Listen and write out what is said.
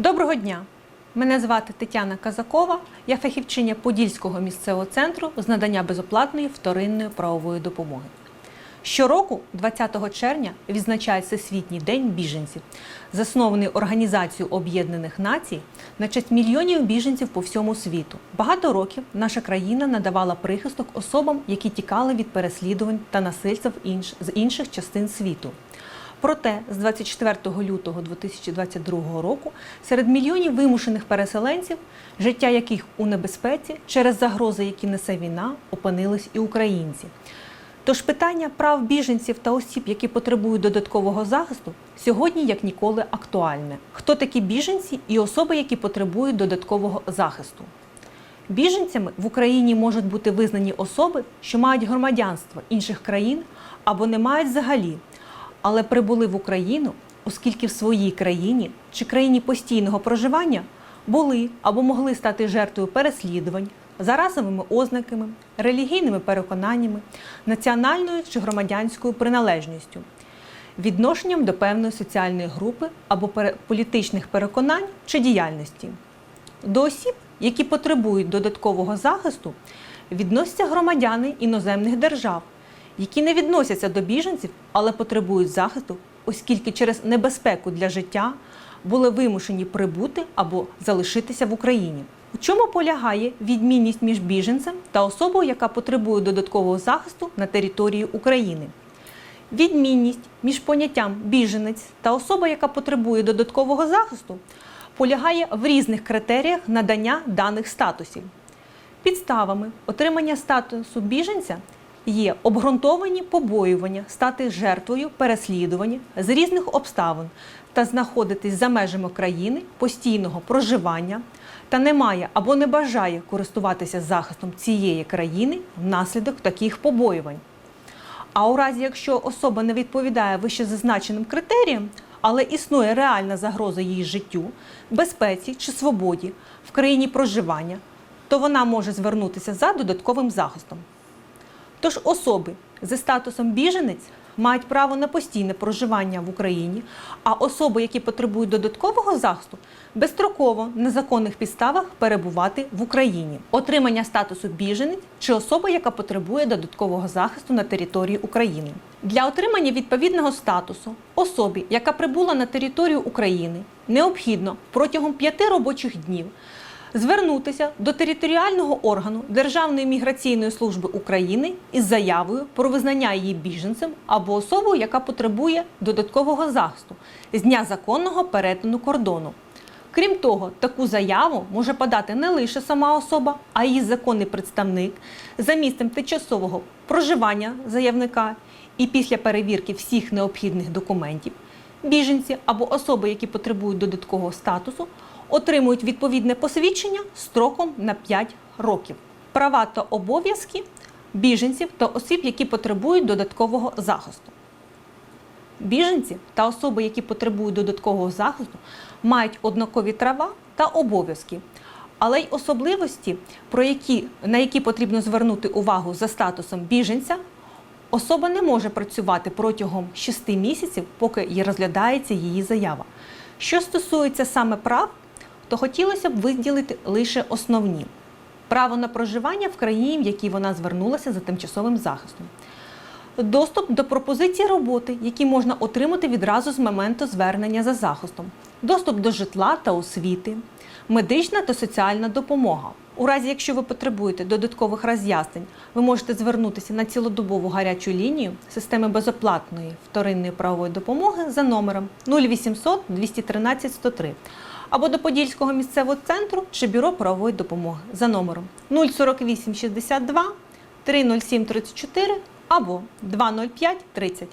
Доброго дня! Мене звати Тетяна Казакова, я фахівчиня Подільського місцевого центру з надання безоплатної вторинної правової допомоги. Щороку, 20 червня, відзначають Всесвітній день біженців, заснований Організацією Об'єднаних Націй на честь мільйонів біженців по всьому світу. Багато років наша країна надавала прихисток особам, які тікали від переслідувань та насильства інш- з інших частин світу. Проте з 24 лютого 2022 року серед мільйонів вимушених переселенців, життя яких у небезпеці через загрози, які несе війна, опинились і українці. Тож питання прав біженців та осіб, які потребують додаткового захисту, сьогодні як ніколи актуальне. Хто такі біженці і особи, які потребують додаткового захисту? Біженцями в Україні можуть бути визнані особи, що мають громадянство інших країн або не мають взагалі, але прибули в Україну, оскільки в своїй країні чи країні постійного проживання були або могли стати жертвою переслідувань за расовими ознаками, релігійними переконаннями, національною чи громадянською приналежністю, відношенням до певної соціальної групи або політичних переконань чи діяльності. До осіб, які потребують додаткового захисту, відносяться громадяни іноземних держав, які не відносяться до біженців, але потребують захисту, оскільки через небезпеку для життя були вимушені прибути або залишитися в Україні. У чому полягає відмінність між біженцем та особою, яка потребує додаткового захисту на території України? Відмінність між поняттям біженець та особа, яка потребує додаткового захисту, полягає в різних критеріях надання даних статусів. Підставами отримання статусу біженця є обґрунтовані побоювання стати жертвою переслідування з різних обставин та знаходитись за межами країни постійного проживання та не має або не бажає користуватися захистом цієї країни внаслідок таких побоювань. А у разі, якщо особа не відповідає вищезазначеним критеріям, але існує реальна загроза її життю, безпеці чи свободі в країні проживання, то вона може звернутися за додатковим захистом. Тож особи зі статусом біженець мають право на постійне проживання в Україні, а особи, які потребують додаткового захисту, безстроково на законних підставах перебувати в Україні. Отримання статусу біженець чи особа, яка потребує додаткового захисту на території України. Для отримання відповідного статусу особі, яка прибула на територію України, необхідно протягом п'яти робочих днів звернутися до територіального органу Державної міграційної служби України із заявою про визнання її біженцем або особою, яка потребує додаткового захисту з дня законного перетину кордону. Крім того, таку заяву може подати не лише сама особа, а її законний представник за місцем тимчасового проживання заявника і після перевірки всіх необхідних документів. Біженці або особи, які потребують додаткового статусу, отримують відповідне посвідчення строком на 5 років. Права та обов'язки біженців та осіб, які потребують додаткового захисту. Біженці та особи, які потребують додаткового захисту, мають однакові права та обов'язки, але й особливості, про які, на які потрібно звернути увагу за статусом біженця, особа не може працювати протягом 6 місяців, поки й розглядається її заява. Що стосується саме прав, то хотілося б виділити лише основні: право на проживання в країні, в якій вона звернулася за тимчасовим захистом. Доступ до пропозицій роботи, які можна отримати відразу з моменту звернення за захистом, доступ до житла та освіти, медична та соціальна допомога. У разі, якщо ви потребуєте додаткових роз'яснень, ви можете звернутися на цілодобову гарячу лінію системи безоплатної вторинної правової допомоги за номером 0800 213 103 або до Подільського місцевого центру чи бюро правової допомоги за номером 048 62 307 34 або 205 30.